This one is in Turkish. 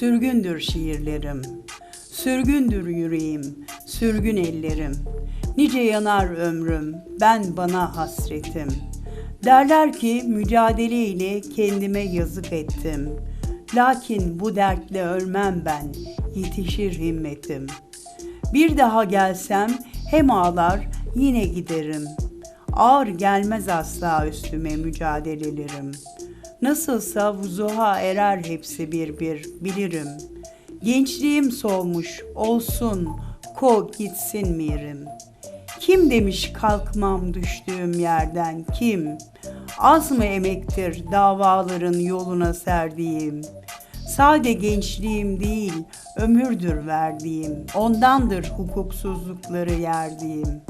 Sürgündür şiirlerim, sürgündür yüreğim, sürgün ellerim. Nice yanar ömrüm, ben bana hasretim. Derler ki mücadele ile kendime yazık ettim. Lakin bu dertle ölmem ben, yetişir himmetim. Bir daha gelsem hem ağlar yine giderim. Ağır gelmez asla üstüme mücadelelerim. Nasılsa vuzuha erer hepsi bir bir bilirim. Gençliğim solmuş olsun ko gitsin mirim. Kim demiş kalkmam düştüğüm yerden kim? Az mı emektir davaların yoluna serdiğim? Sade gençliğim değil, ömürdür verdiğim. Ondandır hukuksuzlukları yerdiğim.